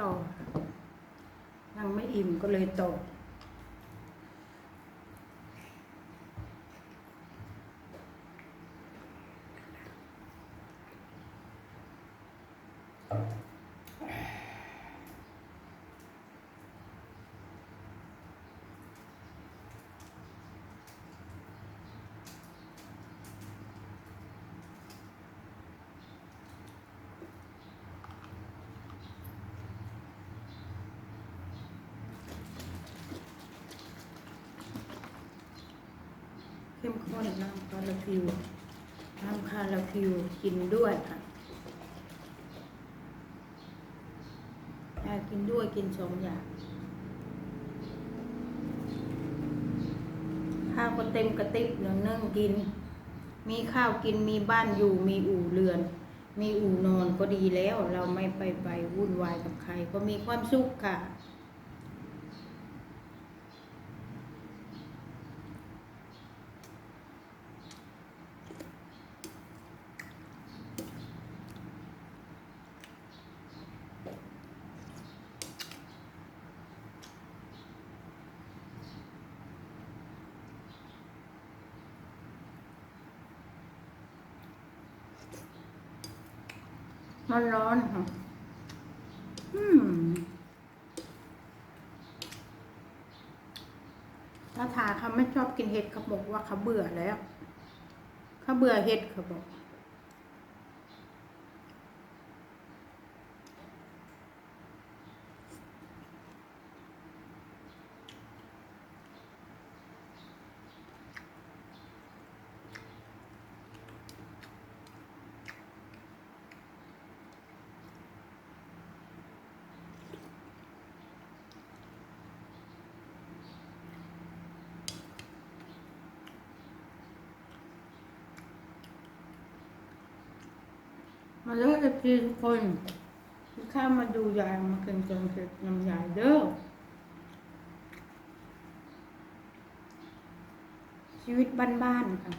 ต่อ ยังไม่อิ่มก็เลยต่อ เข้มข้นน้ำคาราฟิวน้ำคาราฟิวกินด้วยค่ะกกินด้วยกินสองอย่างข้าวก็เต็มกระติบเนื้อนึ่งกิน มีข้าวกินมีบ้านอยู่มีอู่เรือน มีอู่นอนก็ดีแล้ว เราไม่ไปไปวุ่นวายกับใคร ก็มีความสุขค่ะ มันร้อนค่ะอืมถ้าทาเขาไม่ชอบกินเห็ดเขาบอกว่าเขาเบื่อแล้วเขาเบื่อเห็ดเขาบอก มาเลิกพีทุกคนที่ข้ามาดูยายมากินจนเสร็จน้ำยายเด้อชีวิตบ้านๆค่ะ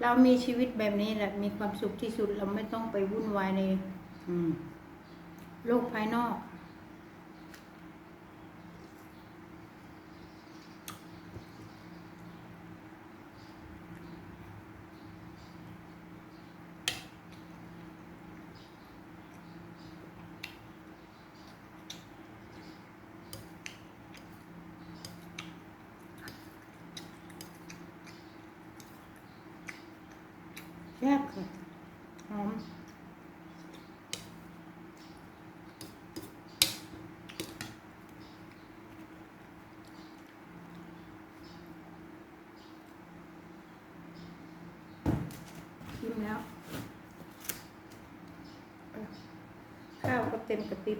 เรามีชีวิตแบบนี้แหละ มีความสุขที่สุด เราไม่ต้องไปวุ่นวายในโลกภายนอก แซ่บค่ะหอมชิมแล้ว ข้าวก็เต็มกระติบ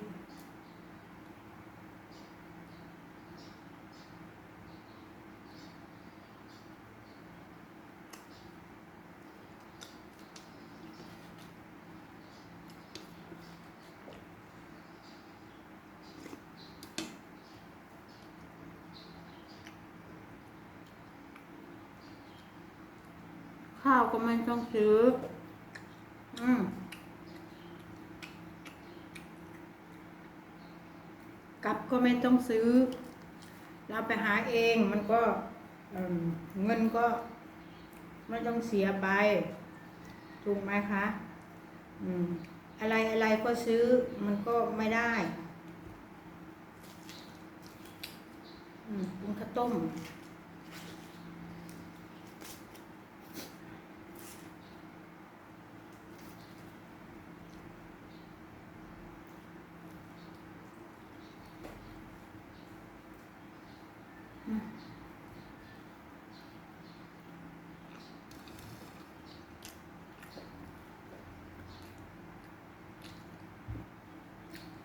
ข้าวก็ไม่ต้องซื้อ อืมกับก็ไม่ต้องซื้อ เราไปหาเองมันก็เงินก็ไม่ต้องเสียไป ถูกไหมคะ อืม อะไรอะไรก็ซื้อมันก็ไม่ได้ อืมกินข้าวต้ม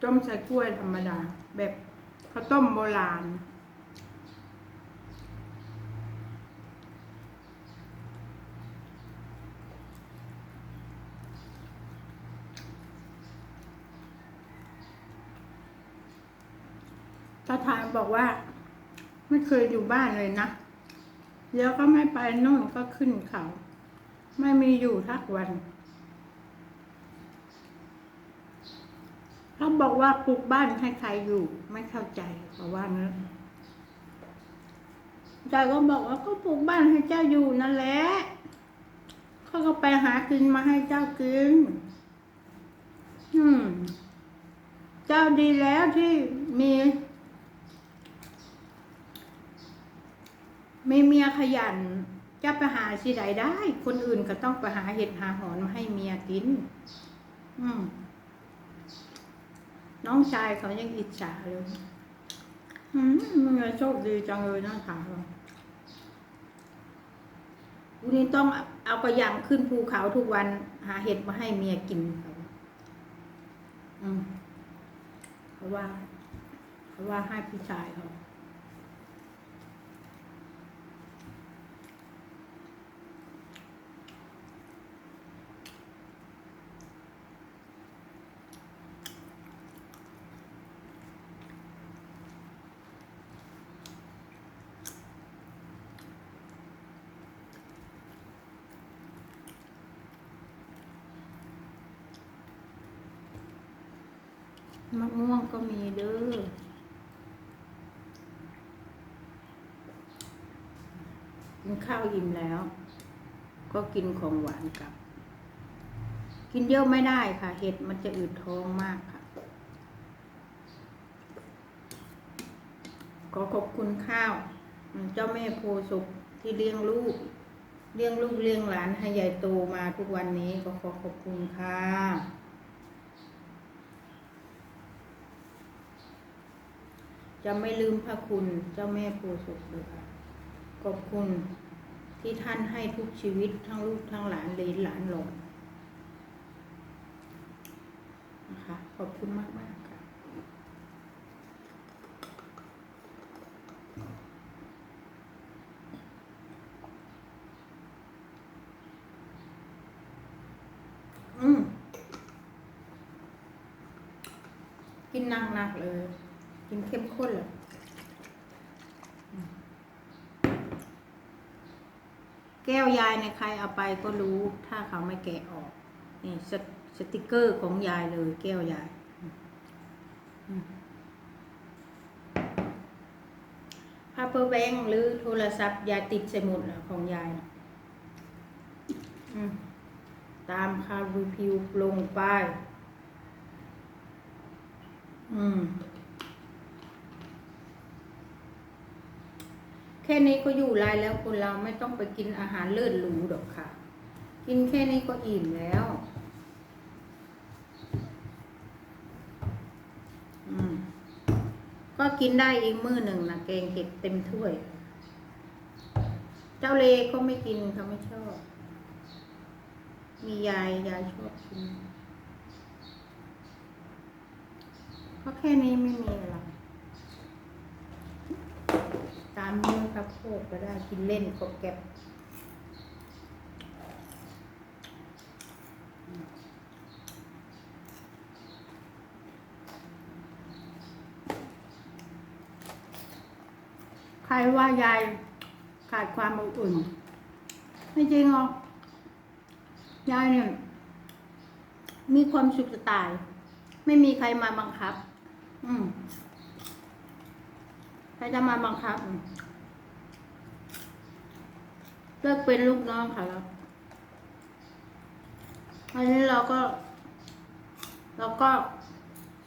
ต้มใส่กล้วยธรรมดา แบบข้าวต้มโบราณ ตาทานบอกว่า ไม่เคยอยู่บ้านเลยนะเดี๋ยวก็ไม่ไปโน่นก็ขึ้นเขา ไม่มีอยู่ทักวัน เขาบอกว่าปลูกบ้านให้ใครอยู่ ไม่เข้าใจเพราะว่านั้นใจก็บอกว่าก็ปลูกบ้านให้เจ้าอยู่นั่นแหละเขาก็ไปหากินมาให้เจ้ากิน อืม เจ้าดีแล้วที่มีมีเมียขยัน จะไปหาสิใดได้ คนอื่นก็ต้องไปหาเห็ดหาหอนมาให้เมียกิน อืม น้องชายเขายังอิจฉาเลยอืมมึงโชคดีจังเลยนะถามเราวันนี้ต้องเอากระยำขึ้นภูเขาทุกวัน หาเห็ดมาให้เมียกินเขาอืมเขาว่า เขาว่าให้พี่ชายเขา มะม่วงก็มีเด้อกินข้าวอิ่มแล้ว ก็กินของหวานกับ กินเยอะไม่ได้ค่ะ เห็ดมันจะอืดท้องมากค่ะ ขอขอบคุณข้าว เจ้าแม่โพสุขที่เลี้ยงลูก เลี้ยงลูกเลี้ยงหลานให้ใหญ่โตมาทุกวันนี้ก็ขอขอบคุณค่ะ จะไม่ลืมพระคุณเจ้าแม่โพสุขเลยค่ะขอบคุณที่ท่านให้ทุกชีวิตทั้งลูกทั้งหลานเลนหลานหลานะคะขอบคุณมากมากค่ะ อืมกินหนักๆเลย กินเข้มข้นเลยอืมแก้วยายในใครเอาไปก็รู้ถ้าเขาไม่แกะออกนี่สตสติกเกอร์ของยายเลย แก้วยาย พาเปอร์แบงหรือโทรศัพท์ยายติดใส่หมดของยายนะตามคารีพิวลงไป อืม แค่นี้ก็อยู่ไรแล้วคนเราไม่ต้องไปกินอาหารเลิศหรูดอกค่ะ กินแค่นี้ก็อิ่มแล้วอืมก็กินได้อีกมื้อหนึ่งนะแกงเห็ดเต็มถ้วย เจ้าเลก็ไม่กินเขาไม่ชอบ มียายยายชอบกินเพราะแค่นี้ไม่มีอะไร ตามมือกับโคกก็ได้กินเล่นกบแก็บใครว่ายายขาดความอบอุ่นไม่จริงหรอกยายเนี่ยมีความสุขจะตาย ไม่มีใครมาบังคับ อืม ครจะมาบังคับเลิกเป็นลูกน้องค่ะแล้วอันนี้เราก็ เราก็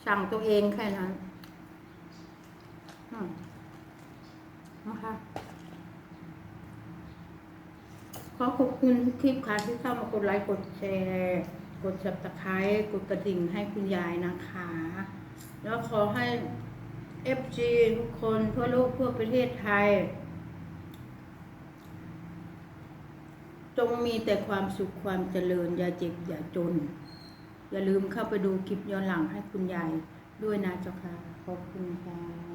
สั่งตัวเองแค่นั้นนะคะขอขอบคุณคลิปค่ะที่เข้ามากดไลค์กดแชร์กด subscribe กดกระดิ่งให้คุณยายนะคะ แล้วขอให้ FG ทุกคนทั่วโลกทั่วประเทศไทย จงมีแต่ความสุขความเจริญ อย่าเจ็บ อย่าจน อย่าลืมเข้าไปดูคลิปย้อนหลังให้คุณยายด้วยนะเจ้าค่ะ ขอบคุณค่ะ